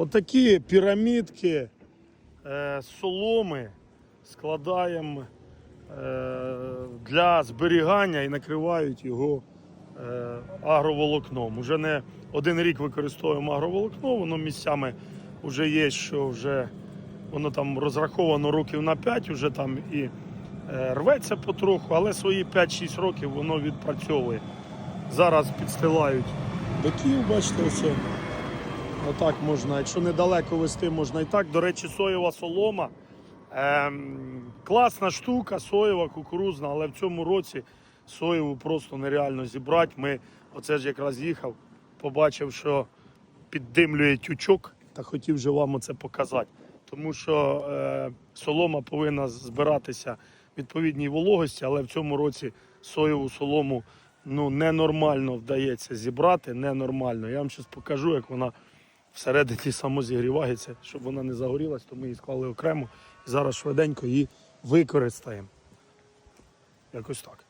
Отакі пірамідки е, соломи складаємо е, для зберігання і накривають його е, агроволокном. Уже не один рік використовуємо агроволокно, воно місцями вже є, що вже воно там розраховано років на 5, вже там і рветься потроху, але свої 5-6 років воно відпрацьовує. Зараз підстилають биків, бачите, ось. Отак можна, якщо недалеко вести, можна і так. До речі, соєва солома. Ем, класна штука, соєва, кукурузна, але в цьому році соєву просто нереально зібрати. Ми оце ж якраз їхав, побачив, що піддимлює тючок, та хотів же вам оце показати. Тому що е, солома повинна збиратися в відповідній вологості, але в цьому році соєву солому ну, ненормально вдається зібрати. Ненормально. Я вам зараз покажу, як вона всередині самозігрівається, щоб вона не загорілась, то ми її склали окремо і зараз швиденько її використаємо. Якось так.